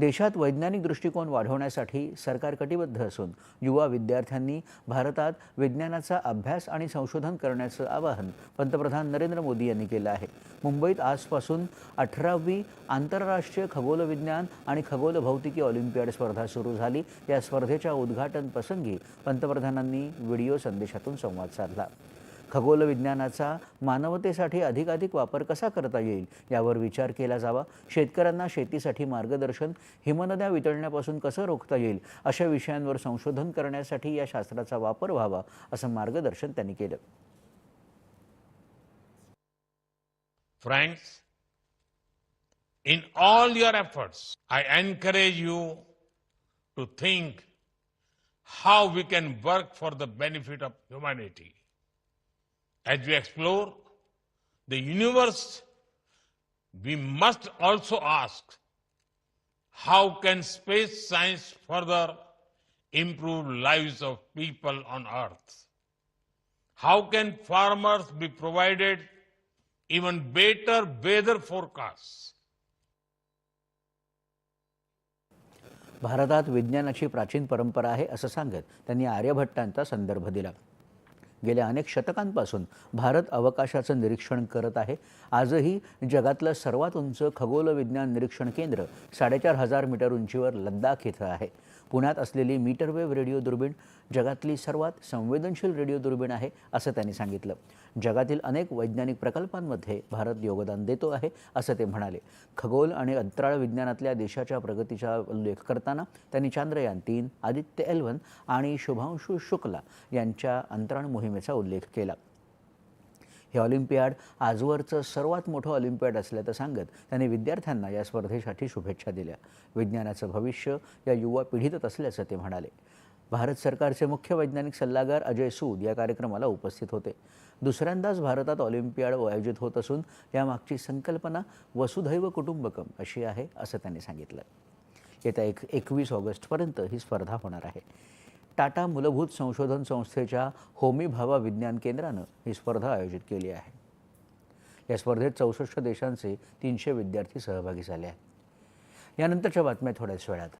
देशात वैज्ञानिक दृष्टिकोन वाढवण्यासाठी सरकार कटिबद्ध असून युवा विद्यार्थ्यांनी भारतात विज्ञानाचा अभ्यास आणि संशोधन करण्याचं आवाहन पंतप्रधान नरेंद्र मोदी यांनी केलं आहे. मुंबईत आजपासून अठरावी आंतरराष्ट्रीय खगोल विज्ञान आणि खगोल भौतिकी ऑलिम्पियाड स्पर्धा सुरू झाली. या स्पर्धेच्या उद्घाटन प्रसंगी पंतप्रधानांनी व्हिडिओ संदेशातून संवाद साधला. खगोल विज्ञानाचा मानवतेसाठी अधिकाधिक वापर कसा करता येईल यावर विचार केला जावा शेतकऱ्यांना शेतीसाठी मार्गदर्शन हिमनद्या वितळण्यापासून कसं रोखता येईल अशा विषयांवर संशोधन करण्यासाठी या शास्त्राचा वापर व्हावा असं मार्गदर्शन त्यांनी केलं Friends, in all your efforts, I encourage you to think how we can work for the benefit of humanity. As we explore the universe, we must also ask how can space science further improve lives of people on earth? How can farmers be provided even better weather forecasts? भारतात विज्ञानाची प्राचीन परंपरा आहे असं सांगत त्यांनी आर्यभट्टांचा संदर्भ दिला गेल्या अनेक शतकांपासून भारत अवकाशाचं निरीक्षण करत आहे. आजही जगातलं सर्वात उंच खगोलविज्ञान निरीक्षण केंद्र साडेचार हजार मीटर उंचीवर लद्दाख इथं आहे. पुण्यात असलेली मीटरवेव्ह रेडिओ दुर्बीण जगातली सर्वात संवेदनशील रेडिओ दुर्बीण आहे असं त्यांनी सांगितलं. जगातील अनेक वैज्ञानिक प्रकल्पांमध्ये भारत योगदान देतो आहे असं ते म्हणाले. खगोल आणि अंतराळ विज्ञानातल्या देशाच्या प्रगतीचा उल्लेख करताना त्यांनी चांद्रयान तीन आदित्य एल्वन आणि शुभांशू शुक्ला यांच्या अंतराळ मोहिमेचा उल्लेख केला. हे ऑलिम्पियाड आजवरचं सर्वात मोठं ऑलिम्पियाड असल्याचं सांगत त्यांनी विद्यार्थ्यांना या स्पर्धेसाठी शुभेच्छा दिल्या. विज्ञानाचं भविष्य या युवा पिढीतच असल्याचं ते म्हणाले. भारत सरकारचे मुख्य वैज्ञानिक सल्लागार अजय सूद या कार्यक्रमाला उपस्थित होते. दुसऱ्यांदाच भारतात ऑलिम्पियाड आयोजित होत असून यामागची संकल्पना वसुधैव कुटुंबकम अशी आहे असं त्यांनी सांगितलं. येत्या एक एकवीस ऑगस्टपर्यंत ही स्पर्धा होणार आहे. टाटा मूलभूत संशोधन संस्थेच्या होमीभाभा विज्ञान केंद्रानं ही स्पर्धा आयोजित केली आहे. या स्पर्धेत चौसष्ट देशांचे तीनशे विद्यार्थी सहभागी झाले आहेत. यानंतरच्या बातम्या थोड्याच वेळात.